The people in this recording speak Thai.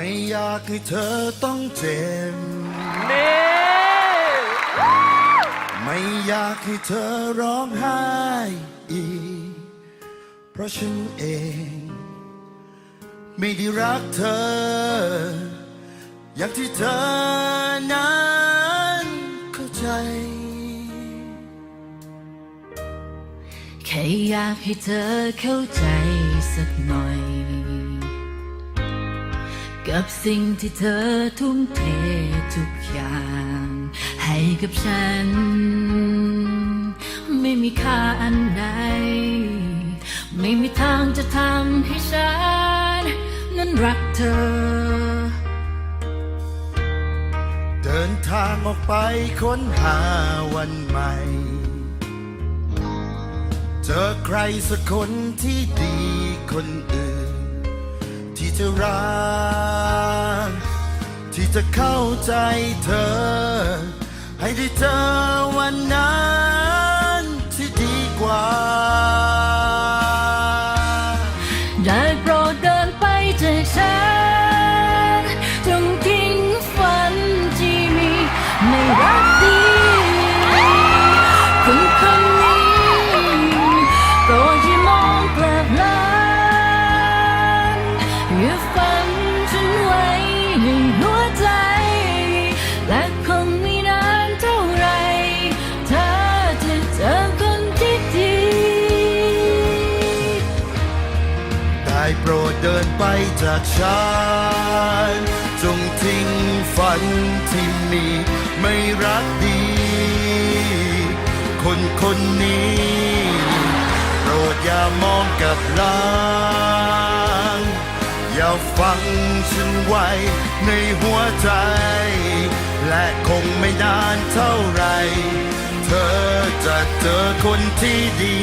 ไม่อยากให้เธอต้องเจ็บ นี่ไม่อยากให้เธอร้องไห้อีก เพราะฉันเอง ไม่ได้รักเธอ อย่างที่เธอนั้นเข้าใจ แค่อยากให้เธอเข้าใจสักหน่อย กับสิ่งที่เธอทุ่มเททุกอย่าง ให้กับฉัน ไม่มีค่าอันใด ไม่มีทางจะทำให้ฉัน นั้นรักเธอ เดินทางออกไปค้นหาวันใหม่ เจอใครสักคนที่ดีคนอื่น ที่จะรัก จะเข้าใจเธอ ให้ได้เจอวันนั้นที่ดีกว่า ได้โปรดเดินไปจากฉันจงทิ้งฝันที่มีไม่รักดีคนคนนี้โปรดอย่ามองกลับหลัง โปรดเดินไปจากฉัน จงทิ้งฝันที่มีไม่รักดี คนคนนี้ โปรดอย่ามองกลับลังอย่าฟังฉันไว้ในหัวใจ และคงไม่นานเท่าไหรเธอจะเจอคนที่ดี